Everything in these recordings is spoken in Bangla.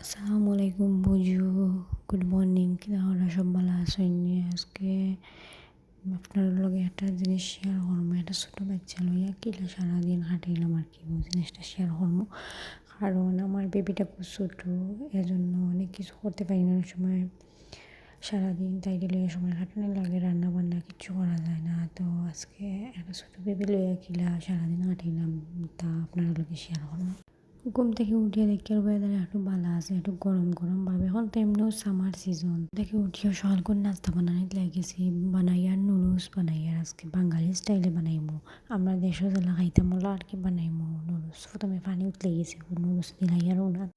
আসসালামু আলাইকুম বুঝু গুড মর্নিং কিনা সব ভালো আছেন আজকে আপনার লগে একটা জিনিস শেয়ার করব একটা ছোটো বাচ্চা লইয়া কিলা সারাদিন হাঁটাইলাম আর কি জিনিসটা শেয়ার করব কারণ আমার বেবিটা খুব ছোটো এজন্য অনেক কিছু করতে পারি না অনেক সময় সারাদিন তাইকে লইয়া সময় খাটানো লাগে রান্না বান্না কিচ্ছু করা যায় না তো আজকে একটা ছোটো বেবি লইয়া কিলা সারাদিন হাঁটাইলাম তা আপনার লগে শেয়ার করব ঘুম থেকে উঠিয়ে দেখি ওয়েদার একটু ভালো আছে, একটু গরম গরম ভাবে। এখন তো এমনিও সামার সিজন দেখে উঠিয়ে সকাল করে নাস্তা বানানি লাগেছি বানাই আর নুডলস বানাই আর আজকে বাঙালি স্টাইলে বানাইমো আমরা দেশও জেলা খাইতাম বলো আর কি বানাইমো নুডলস প্রথমে পানি উঠলে গেছে নুডলস দিলাই আর ওনার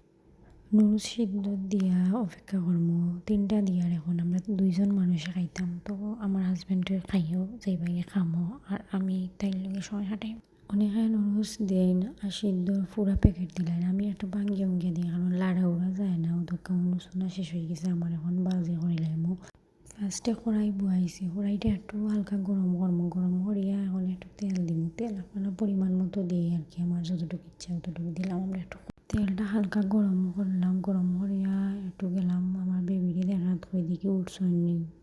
নুডলস সিদ্ধ দিয়া অপেক্ষা করব, তিনটা দিয়ার এখন আমরা দুইজন মানুষে খাইতাম। তো আমার হাজব্যান্ডের খাইও যাইবাইয়ে খামো আর আমি তাইর লগে সময় হাঁটাই অনেকে নুডলস দেন আর সিদ্ধ পুরা প্যাকেট দিলেন আমি একটু ভাঙ্গিয়ে ভাঙ্গিয়ে দিই, কারণ লাড়া উড়া যায় না, ওদেরকে অনুষ্ঠান শেষ হয়ে গেছে, আমার এখন বাজে করিলাম ফার্স্টে কড়াই বয়াইছি, কড়াইটা একটু হালকা গরম গরম গরম করিয়া এখন একটু তেল দিব তেল আপনারা পরিমাণ মতো দিই আর কি, আমার যতটুকু ইচ্ছা ততটুকু দিলাম। আমরা একটু তেলটা হালকা গরম করলাম, গরম করিয়া একটু গেলাম আমার বেবিরে দিকে উঠছইন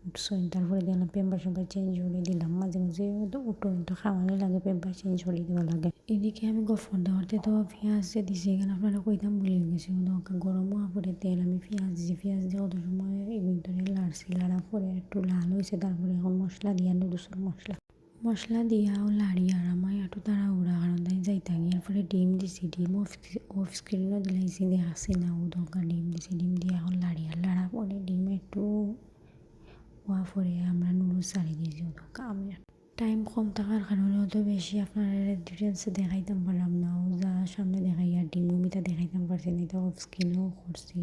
উঠছইন তারপরে দিলাম পেম্পার সেম্পার চেঞ্জ করে দিলাম। মাঝে মাঝে উঠো তো খাওয়ানো লাগে পেম্পার চেঞ্জ করে দেওয়া লাগে। এদিকে আমি গফর দেওয়াতে তো পেঁয়াজ দিছি, এখানে আপনারা কইতাম ভুলে গেছি। গরম হওয়া পরে তেল আমি পেঁয়াজ দিছি। পেঁয়াজ দিয়ে অত সময় এগুলো ধরে লাড়ছি, লাড়া পরে একটু লাল হয়েছে, তারপরে এখন মশলা দিয়া, নুডলসের মশলা। মশলা দিয়াও লাড়ি আর আমার একটু তাড়াহুড়া কারণ তাই যাইতা গিয়ে এরপরে ডিম দিছি, ডিম অফ অফ স্ক্রিনও দিলাইছি দেখাচ্ছি না ও দরকার ডিম দিছি, ডিম দিয়ে এখন লাড়ি আর লাড়া পরে ডিম একটু হওয়া পরে আমরা নুডলস ছাড়ি দিয়েছি ও আমি টাইম কম থাকার কারণে অত বেশি আপনার ডিটেলসে দেখাইতাম পারলাম না। ও যা সামনে দেখাই আর ডিম মিটা দেখাইতাম পারছি না তো অফ স্ক্রিনও করছি।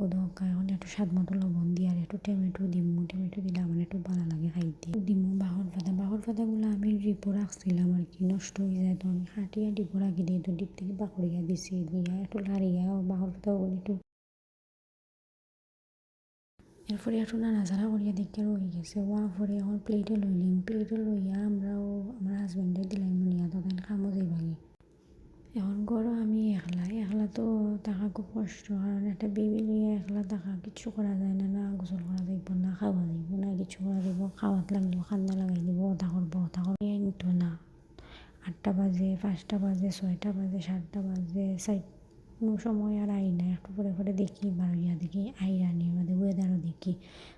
ও দরকার, এখন একটু স্বাদ মতো লবণ দিয়ে আর একটু টমেটো দিমু টমেটো দিলে আমার একটু ভালো লাগে খাইতে। দিমু বাহর পাতা, বাহর পাতাগুলো আমি ডিপো রাখছিলাম আর কি, নষ্ট হয়ে যায় তো আমি হাঁটিয়া ডিপো রাখি দিয়ে তো ডিপ থেকে বাকড়িয়া দিছি, দিয়া একটু লাড়িয়া বাহর পাতাগুলো একটু এরপরে একটু নাড়াচাড়া করিয়া দেখে রয়ে গেছে। ওয়া পরে এখন প্লেটে লইলিম প্লেটে লইয়া আমরাও, আমার হাজব্যান্ডে দিলাম, নিয়া তো তাই খামো যাইবাগে এখন গরো আমি একলা একলা তো থাকা খুব কষ্ট কারণ একটা বেবি লইয়া একলা থাকা কিছু করা যায় না না গোসল করা যাইব, না খাওয়া যাইব, না কিছু করা যাইব, খাওয়াত লাগলেও খান্না লাগাই দিব ওটা করব ওটা করব নিত না। আটটা বাজে, পাঁচটা বাজে, ছয়টা বাজে, সাতটা বাজে সাইড কোনো সময় আর আই না, একটু পরে পরে দেখি, বারোইয়া দেখি আইরানি বাদে ওয়েদারও দেখি।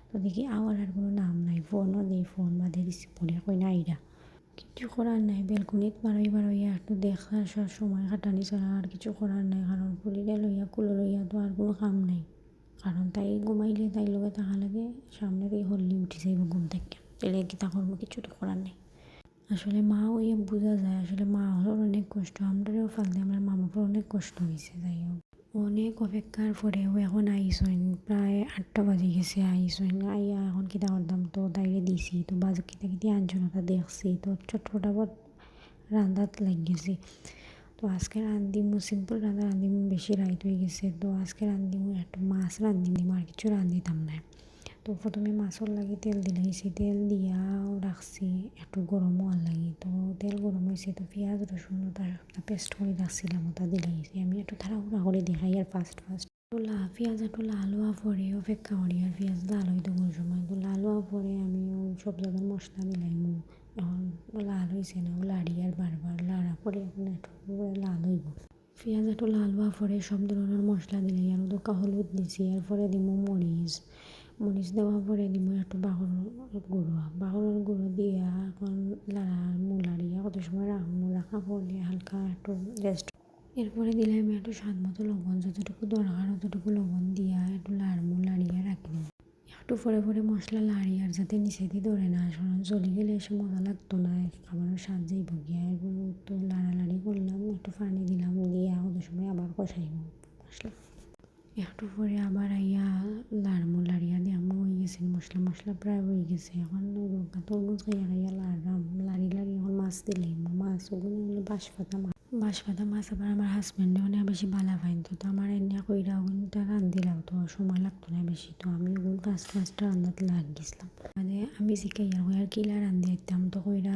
তো দেখি আওয়ার আর কোনো নাম নাই ফোনও দিই ফোন বাদে রিসিভ করি কই না আইরা। কিছু করার নাই, বেলকুনিত বারোই বারোইয়া একটু দেখার সময় কাটানি ছাড়া আর কিছু করার নাই কারণ পুলিটা লইয়া, কুলো লইয়া তো আর কোনো কাম নাই। কারণ তাই ঘুমাইলে তাই লগে থাকা লাগে সামনে দিয়ে হল্লি উঠি যাইব ঘুম থেকে কি তা করব কিছু তো করার নেই। আসলে মা ওই বোঝা যায়, আসলে মা হলোর অনেক কষ্ট আমরাও ফালতে আমার মামাপুর অনেক কষ্ট হয়েছে যাই হোক অনেক অপেক্ষার পরেও এখন আইসইন, প্রায় আটটা বাজে গেছে আইসইন। আইয়া এখন কিতা করতাম? তো তাইরে দিছি, তো বাজে কিতা কিতা আঞ্চলতা দেখছি, তো চটফটাবত রান্দাত লাগিয়েছি তো আজকে রান্ধিমু সিম্পল রান্না রান্ধিমু বেশি রাইট হয়ে গেছে। তো আজকে রান্ধিমু একটু মাছ রান্ধি দিম আর কিছু রান্ধিতাম না তো প্রথমে মাছর লাগি তেল দিলাইছি তেল দিয়াও রাখছি একটু গরম হওয়ার লাগি। তো তেল গরম হয়েছে তো পেঁয়াজ রসুন ওটা পেস্ট করে রাখছিলাম ওটা দিলাইছি আমি একটু তাড়াহুড়া করে দেখাই আর ফার্স্ট ফার্স্ট তো লা পেঁয়াজ একটু লাল হওয়া পরে অপেক্ষা করি আর পেঁয়াজ লাল হইতে কোন সময়। তো লাল হওয়া পরে আমি ওই সব জায়গায় মশলা দিলাম এখন লাল হয়েছে না লাড়ি আর বারবার লাড়া পরে এখন একটু লাল হইব পেঁয়াজ একটু লাল হওয়া পরে সব ধরনের মশলা দিলাই আর ওদোকা হলুদ দিছি এরপরে দিব মরিচ মরিচ দেওয়ার পরে দিব, একটু বাহর গুঁড়ো। বাহরের গুঁড়ো দিয়া এখন লাড়া মুলাড়িয়া কত সময় রাখব রাখা পরে হালকা একটু রেস্ট এরপরে দিলে আমি একটু স্বাদ মতো লবণ, যতটুকু দরকার অতটুকু লবণ দিয়া একটু লাড়মু লাড়িয়ে রাখি দেবো একটু পরে পরে মশলা লাড়ি আর যাতে নিচে দিয়ে ধরে না কারণ চলে গেলে এসে মজা লাগতো না খাবারের স্বাদ যাইব গিয়া। এরপর তো লাড়ালাড়ি করলাম, একটু পানি দিলাম দিয়া কত সময় আবার কষাইব, মশলা। একটু পরে আবার আইয়া লাড়মু লাড়িয়া দিয়ামু হয়ে গেছে মশলা মশলা প্রায় হয়ে গেছে। এখন তরমুজ খাইয়া খাইয়া লাড়াম লাড়ি লাড়ি এখন মাছ দিলাম মাছ ওগুলো হলো বাঁশ পাতা মাছ। বাঁশ পাতা মাছ আবার আমার হাজব্যান্ডে অনেক বেশি বালা পাইন তো আমার এনে কইরা ওগুনটা রান্ধিলাম তো সময় লাগতো না বেশি তো আমি ওগুন ফার্স্ট ফার্স্ট রান্নাতে লাগ গেছিলাম। মানে আমি শিখাইয়া হয়ে আর কিলা রান্ধি দিতাম তো কইরা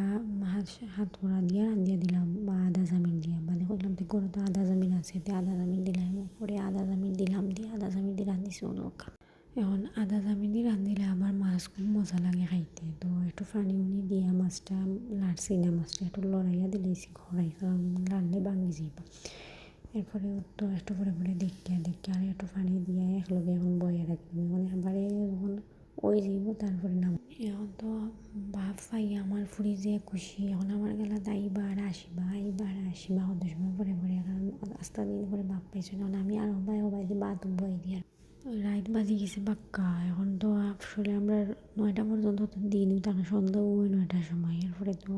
হাত হাত দিয়া রান্ধিয়া দিলাম। জামিন দিয়া কইলাম তো আদা জামিন আছে আদা জামিন দিলাম পরে আদা জামিন দিলাম দিয়ে আদা দিছে ওলক এখন আদা জামিন দিয়ে রান্ধিলে আবার মাছ খুব মজা লাগে খাইতে, তো একটু পানি উনি দিয়া মাছটা লাড়ছি না, মাছটা একটু লড়াইয়া দিলেছি খড়াই কারণ ভাঙি যাইব। এরপরে তো একটু পরে পরে দেখিয়া দেখিয়া আর একটু পানি দিয়ে একলগে এখন বয়ে রাখি। মানে এবারে যখন ওই যাইব তারপরে নাম। এখন তো ভাব পাই আমার ফুরি যে খুশি। এখন আমার গেলা দাইবা আর আসিবা আইবা আর আসিবা কত সময় পরে পরে কারণ আস্তা দিন করে বাপ পাইছে কারণ আমি আর হবাই হবাই দিয়ে বাদ বই দিয়ে। রাইট বাজি গেছে বাক্কা এখন তো আসলে আমরা নয়টা পর্যন্ত তো দিনই থাকে সন্ধ্যা ওই নয়টার সময়। এরপরে তো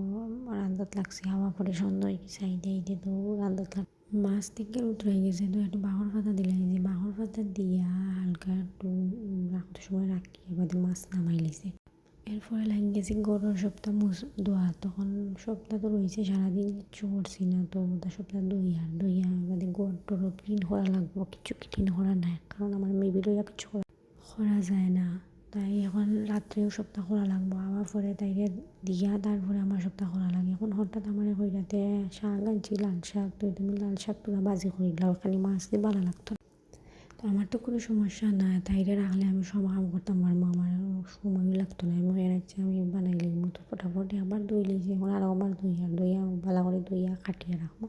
রান্দাত লাগছে, হাওয়া পরে সন্ধ্যা হয়ে গেছে তো রান্দাত লাগ মাছ থেকে উতরে গেছে, তো একটু বাঘর পাতা দিলাই যে বাঘর পাতা দিয়া হালকা একটু রাখতে সময় রাখি এবার মাছ নামাই লিছে। এরপরে লাগে গেছে গরুর সপ্তাহ মুস দোয়া। তখন সপ্তাহ তো রয়েছে সারাদিন কিচ্ছু করছি না, তো ওটা সপ্তাহ দইয়া। দইয়া এবারে গড় টর ক্লিন করা লাগবো কিছু ক্লিন করা নাই, কারণ আমার মেবি লইয়া কিছু করা যায় না। তাই এখন রাত্রেও সপ্তাহ করা লাগবো, আবার পরে তাইরে দিয়া তারপরে আমার সপ্তাহ করা লাগে এখন হঠাৎ আমার কইরাতে শাক আনছি লাল শাক, তো তুমি লাল শাক তোরা বাজি করিলাম খালি মাছ দিয়ে ভালো লাগতো। তো আমার তো কোনো সমস্যা না তাইরে রাখলে আমি সব কাম করতাম পারব আমার সময় লাগতো না, আমি রাখছি, আমি বানাই লিখব তো ফটাফট আবার দই লিখছি এখন আরও আবার দইয়া দইয়া ভালো করে দইয়া কাটিয়ে রাখব।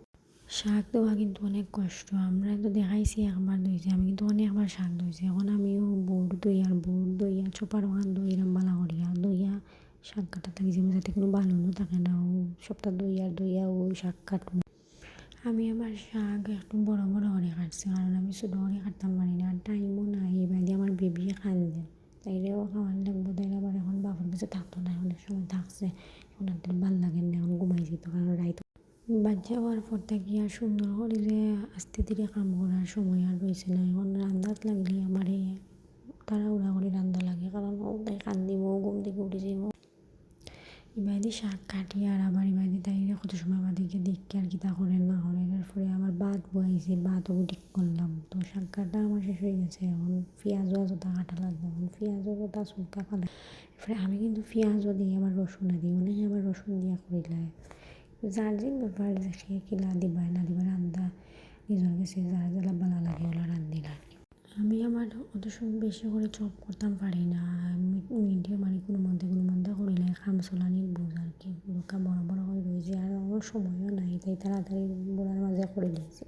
শাক দেওয়া কিন্তু অনেক কষ্ট, আমরা তো দেখাইছি একবার দইছি, আমি কিন্তু অনেকবার শাক দইছি, এখন আমিও বোর্ড দইয়ার বোর্ড দইয়া চোপার ওখান দইরাম বালা করিয়া দইয়া শাক কাটা থাকি যে যাতে কোনো বালনও থাকে না ও সপ্তাহ দইয়া দইয়া ও শাক কাটবো আমি আমার শাক একটু বড় বড় করে কাটছি, কারণ আমি ছোটো করে কাটতাম পারি না, আর টাইমও নাই এবার আমার বেবি কান্দে তাইরেও খাওয়ার লাগবো, তাইলে আবার এখন বাবার কাছে থাকতো না অনেক সময় থাকছে, এখন আর ভালো লাগে না, এখন ঘুমাই যেত, কারণ রাইত বাচ্চা হওয়ার পর থেকে আর সুন্দর করে যে আস্তে ধীরে কাম করার সময় আর রয়েছে না, এখন রান্দাত লাগলে আমার তারা উড়া করে রান্দা লাগে, কারণ ও তাই কান্দিব ঘুম থেকে উঠে যাব ইবাদি শাক কাটি আর আবার ইবাদি তাই কত সময় বাদিকে দেখি আর কিতা করে না করে। এরপরে আবার ভাত বয়াইছে ভাতও ঠিক করলাম। তো শাক কাটা আমার শেষ হয়ে গেছে, এখন পেঁয়াজও আজোটা কাটা লাগবে। এখন পেঁয়াজও ওটা চুলকা কাটা এরপরে আমি কিন্তু পেঁয়াজও দিই আবার রসুন দিই অনেকে আবার রসুন দিয়া করিলায় যার যে ব্যাপার, সে কিলা দিবা না দিবা রান্দা নিজের কাছে, যারা যারা ভালো লাগে ওলা রান্ধিলা আমি আমার অত সময় বেশি করে চপ করতাম পারি না। মিডিয়াম মানে কোনো মধ্যে কোনো মধ্যে করিলে খাম চলানির বোঝ আর কি। পুরোকা বড় বড় হয়ে রয়েছে আর আমার সময়ও নাই, তাই তাড়াতাড়ি বোড়ার মাঝে করে দিয়েছি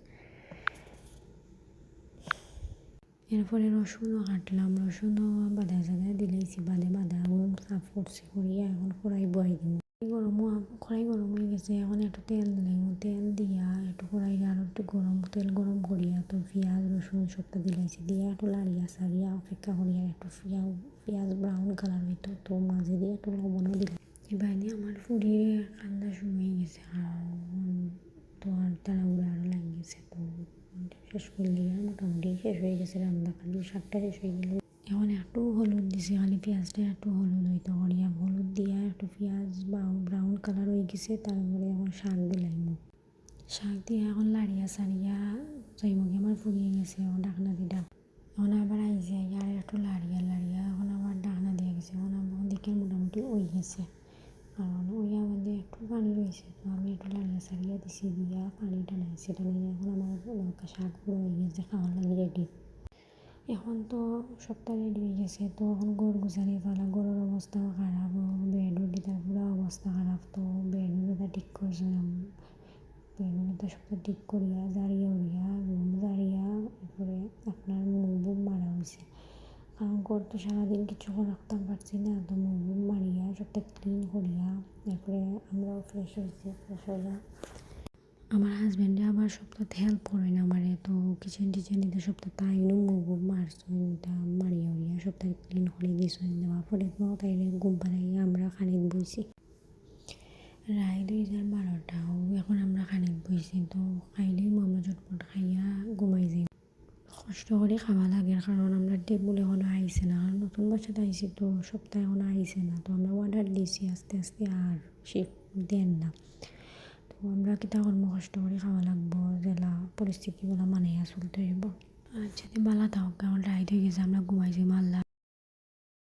এরপরে রসুনও কাটলাম। রসুনও বাদা সাদা দিলেছি বাদে বাদা সাফ করছি করিয়া এখন কড়াই বয়াই দিন গরম কড়াই গরম হয়ে গেছে। এখন একটু তেল দিলাম। তেল দিয়া একটু কড়াই আর একটু গরম, তেল গরম করিয়া তো পেঁয়াজ, রসুন সবটা দিলাইছি দিয়া একটু লাড়িয়া সারিয়া অপেক্ষা করিয়া একটু পেঁয়াজ পেঁয়াজ ব্রাউন কালার হইতো, তো মাঝে দিয়ে একটু লবণও দিলাম। এবার দিয়ে আমার ফুরিয়ে কান্দা শুরু হয়ে গেছে। তো আর তারা উড়ে আরও লাগে গেছে তো শেষ করলে আর মোটামুটি শেষ হয়ে গেছে রান্না খালি শাকটা শেষ হয়ে গেলে। এখন একটু হলুদ দিছে খালি পেঁয়াজটা একটু হলুদ হইতে করিয়া হলুদ দিয়া একটু পেঁয়াজ ব্রাউন কালার হয়ে গেছে তারপরে এখন শাক দিলাম শাক দিয়ে এখন লাড়িয়া সারিয়া যাইমুখে আমার ফুরিয়ে গেছে এখন ডাকনা দিয়ে ডাক এখন আবার আইসে আর একটু লাড়িয়া লাড়িয়া এখন আবার ডাকনা দিয়ে গেছে এখন আমার দিকে মোটামুটি ওই গেছে কারণ ওই আমাদের একটু পানি রয়েছে তো আমি একটু লাড়িয়া সারিয়া দিছি দিয়া পানিটা নাই সেটা নিয়ে এখন আমার লঙ্কা শাক পুরো হয়ে গেছে খাওয়ার লাগে রেডি এখন তো সপ্তাহ রেডি হয়ে গেছে। তো এখন গরু গুছানি ফেলা গরুর অবস্থাও খারাপ বেডও দিতার পুরো অবস্থা খারাপ, তো বেডও ঠিক করছিলাম বেডও সপ্তাহ ঠিক করিয়া জারিয়া উড়িয়া রুম জারিয়া এরপরে আপনার মুখ বুম মারা হয়েছে কারণ গরু তো সারাদিন কিছু রাখতাম পারছি না, তো মুখ বুম মারিয়া সবটা ক্লিন করিয়া, এরপরে আমরাও ফ্রেশ হয়েছি ফ্রেশ হইয়া আমার হাজব্যান্ডে আবার সপ্তাহে হেল্প করে না আমারে তো কিচেন টিচেন দিতে সপ্তাহ তাইনও মুভ মারছেন তা মারিয়া উড়িয়া সপ্তাহে ক্লিন করে দিয়েছেন দেওয়ার পরে তো তাইলে ঘুম আমরা খানিক বইছি। রায় দুই হাজার বারোটাও এখন আমরা খানিক বইছি, তো খাইলেই আমরা চটপট খাইয়া ঘুমাই যাই। কষ্ট করে খাওয়া লাগে, কারণ আমরা টেবুল এখনও আইসে না কারণ নতুন বাচ্চাতে আইসি, তো সপ্তাহে এখনও আইসে না, তো আমরা অর্ডার দিয়েছি আস্তে আস্তে, আর শিফট দেন না। আমরা কিতা কর্ম কষ্ট করে খাওয়া লাগবো? জেলা পরিস্থিতিগুলো মানিয়া চলতে হইব। আর যদি বালা থাক আমরা রাইত হয়ে গেছে, আমরা ঘুমাইছি আল্লাহ